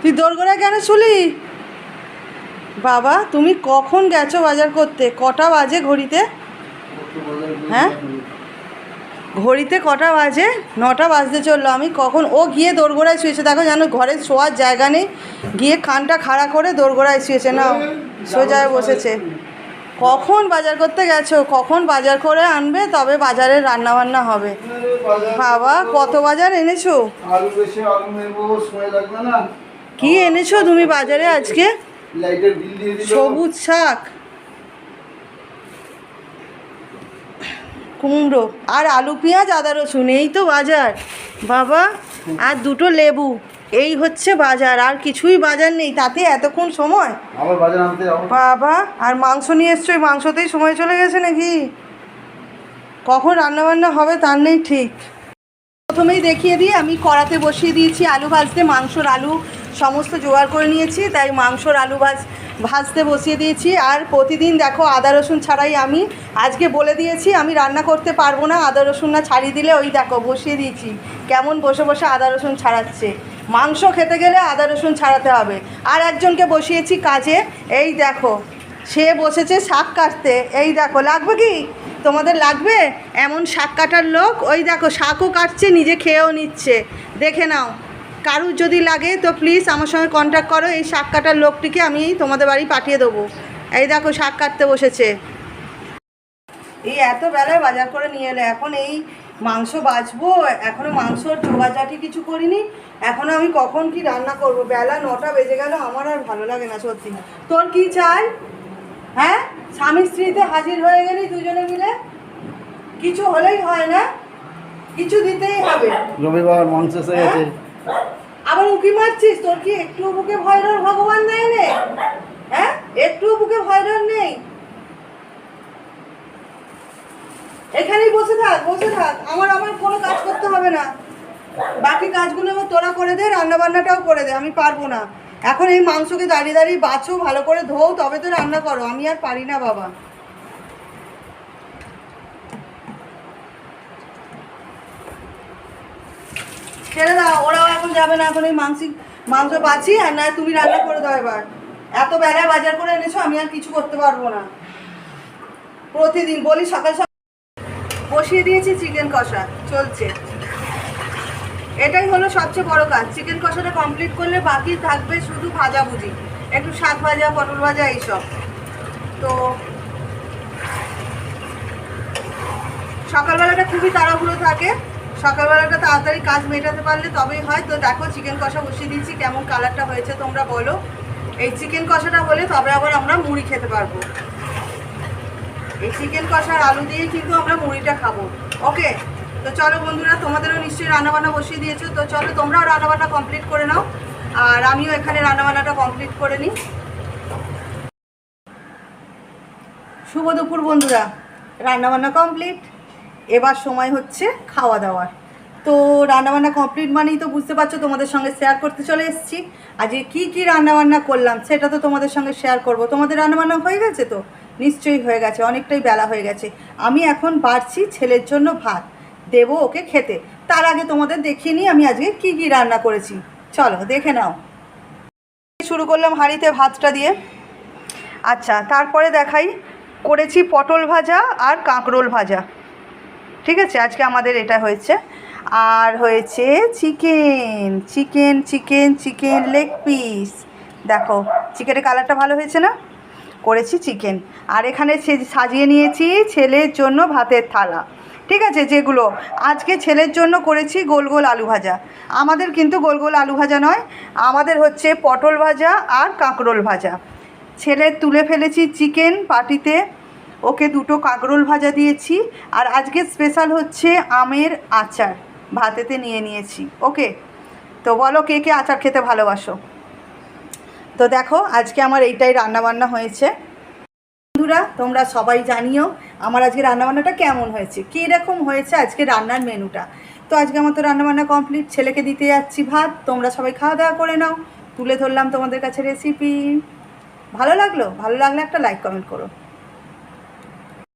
তুই দোরগোড়ায় কেন শুলি? বাবা তুমি কখন গেছো বাজার করতে? কটা বাজে ঘড়িতে? হ্যাঁ? ঘড়িতে কটা বাজে? নটা বাজতে চলল। আমি কখন? ও গিয়ে দোরগোড়ায় শুয়েছে। দেখো যেন ঘরে শোয়ার জায়গা নেই। গিয়ে কানটা খাড়া করে দোরগোড়ায় শুয়েছে। না সোজায় বসেছে। কখন বাজার করতে গেছো? কখন বাজার করে আনবে? তবে বাজারে রান্না বান্না হবে বাবা কত বাজার এনেছো? আলু বেশি আলু নেব সময় লাগবে না। কি এনেছো তুমি বাজারে আজকে? সবুজ শাক। কুমড়ো আর আলু পেঁয়াজ আদা রসুন এই তো বাজার। বাবা আর দুটো লেবু এই হচ্ছে বাজার আর কিছুই বাজার নেই তাতে এতক্ষণ সময়? বাবা আর মাংস নিয়ে এসছো ওই মাংসতেই সময় চলে গেছে নাকি? কখন রান্নাবান্না হবে তার নেই ঠিক। প্রথমেই দেখিয়ে দিই আমি কড়াতে বসিয়ে দিয়েছি আলু ভাজতে মাংসর আলু সমস্ত জোগাড় করে নিয়েছি, তাই মাংসর আলু ভাজ, ভাজতে বসিয়ে দিয়েছি। আর প্রতিদিন দেখো আদা, রসুন ছাড়াই আমি, আজকে বলে দিয়েছি আমি রান্না করতে পারব না, আদা, রসুন না ছাড়িয়ে দিলে ওই দেখো বসিয়ে দিয়েছি। কেমন বসে বসে আদা, রসুন ছাড়াচ্ছে। মাংস খেতে গেলে আদা, রসুন ছাড়াতে হবে। আর একজনকে বসিয়েছি কাজে, এই দেখো, সে বসেছে শাক কাটতে। এই দেখো, লাগবে কি? তোমাদের লাগবে? এমন শাক কাটার লোক, ওই দেখো শাকও কাটছে, নিজে খেয়েও নিচ্ছে। দেখে নাও। কারুর যদি লাগে, তো প্লিজ আমার সঙ্গে কন্ট্যাক্ট করো। এই শাক কাটার লোকটিকে আমি তোমাদের বাড়ি পাঠিয়ে দেবো। এই দেখো শাক কাটতে বসেছে। এই এত বেলায় বাজার করে নিয়ে এলে। এখন এই মাংস বাছবো এখনও মাংসর জোগাড়জাটি কিছু করিনি। এখনও আমি কখন কি রান্না করব? বেলা নটা বেজে গেল, আমার আর ভালো লাগে না সত্যি। তোর কি চাই? হ্যাঁ? স্বামী স্ত্রীতে হাজির হয়ে গেলি দুজনে মিলে? কিছু হলেই হয় না, কিছু দিতেই হবে। রবিবার মাংস উকি মারছিস? তোর কি একটু বুকে ভয় ভগবান দেয় নে হ্যাঁ? একটু বুকে ভয় নেই। এখানেই বসে থাক বসে থাক। আমার আমার কোনো কাজ করতে হবে না। বাকি কাজগুলো এবার তোরা করে দে রান্না বান্নাটাও করে দে, আমি পারব না। এখন এই মাংসকে দাঁড়িয়ে দাঁড়িয়ে বাছো, ভালো করে ধোও, তবে তো রান্না করো। আমি আর পারি না, বাবা। ছেড়ে দাও ওরাও এখন যাবে না, এখন এই মাংসিক মাংস বাছি আর না তুমি রান্না করে দাও এবার। এত বেলায় বাজার করে এনেছো, আমি আর কিছু করতে পারব না। প্রতিদিন বলি সকাল সকাল বসিয়ে দিয়েছি চিকেন কষা, চলছে। এটাই হলো সবচেয়ে বড় কাজ, চিকেন কষাটা কমপ্লিট করলে বাকি থাকবে শুধু ভাজাভুজি একটু শাক ভাজা, পটল ভাজা, এইসব। তো সকালবেলাটা খুবই তাড়াহুড়ো থাকে সকালবেলাটা তাড়াতাড়ি কাজ মেটাতে পারলে তবেই হয়। তো দেখো চিকেন কষা বসিয়ে দিচ্ছি কেমন কালারটা হয়েছে তোমরা বলো। এই চিকেন কষাটা হলে তবে আবার আমরা মুড়ি খেতে পারব। এই চিকেন কষার আলু দিয়ে কিন্তু আমরা মুড়িটা খাব। ওকে তো চলো বন্ধুরা, তোমাদেরও নিশ্চয়ই রান্নাবান্না বসিয়ে দিয়েছ। তো চলো, তোমরাও রান্নাবান্না কমপ্লিট করে নাও। আর আমিও এখানে রান্নাবান্নাটা কমপ্লিট করে নিই। শুভ দুপুর বন্ধুরা। রান্নাবান্না কমপ্লিট এবার সময় হচ্ছে খাওয়া দাওয়ার। তো রান্নাবান্না কমপ্লিট মানেই তো বুঝতে পারছ, তোমাদের সঙ্গে শেয়ার করতে চলে এসেছি। আজকে কি কি রান্নাবান্না করলাম সেটা তো তোমাদের সঙ্গে শেয়ার করব। তোমাদের রান্নাবান্না হয়ে গেছে তো? নিশ্চয়ই হয়ে গেছে, অনেকটাই বেলা হয়ে গেছে। আমি এখন বাড়ছি ছেলের জন্য ভাত। দেবো ওকে খেতে। তার আগে তোমাদের দেখিয়ে নিই আমি আজকে কি কি রান্না করেছি। চলো, দেখে নাও। শুরু করলাম হাঁড়িতে ভাতটা দিয়ে। আচ্ছা তারপরে দেখাই, করেছি পটল ভাজা আর কাঁকরোল ভাজা। ঠিক আছে, আজকে আমাদের এটা হয়েছে। আর হয়েছে chicken chicken chicken chicken leg piece. দেখো, চিকেনের কালারটা ভালো হয়েছে না? করেছি চিকেন। আর এখানে সাজিয়ে নিয়েছি ছেলের জন্য ভাতের থালা। ঠিক আছে, যেগুলো আজকে ছেলের জন্য করেছি গোল গোল আলু ভাজা। আমাদের কিন্তু গোল গোল আলু ভাজা নয়, আমাদের হচ্ছে পটল ভাজা আর কাঁকরোল ভাজা। ছেলের তুলে ফেলেছি চিকেন পাটিতে। ওকে দুটো কাঁকরোল ভাজা দিয়েছি, আর আজকে স্পেশাল হচ্ছে আমের আচার। ভাতেতে নিয়ে নিয়েছি, ওকে? তো বলো কে কে আচার খেতে ভালোবাসো? তো দেখো, আজকে আমার এইটাই রান্নাবান্না হয়েছে। বন্ধুরা, তোমরা সবাই জানিও আমার আজকে রান্নাবান্নাটা কেমন হয়েছে কী রকম হয়েছে আজকে রান্নার মেনুটা। তো আজকে আমার তো রান্নাবান্না কমপ্লিট ছেলেকে দিতে যাচ্ছি ভাত, তোমরা সবাই খাওয়া দাওয়া করে নাও। তুলে ধরলাম তোমাদের কাছে রেসিপি ভালো লাগল? ভালো লাগলে একটা লাইক কমেন্ট করো।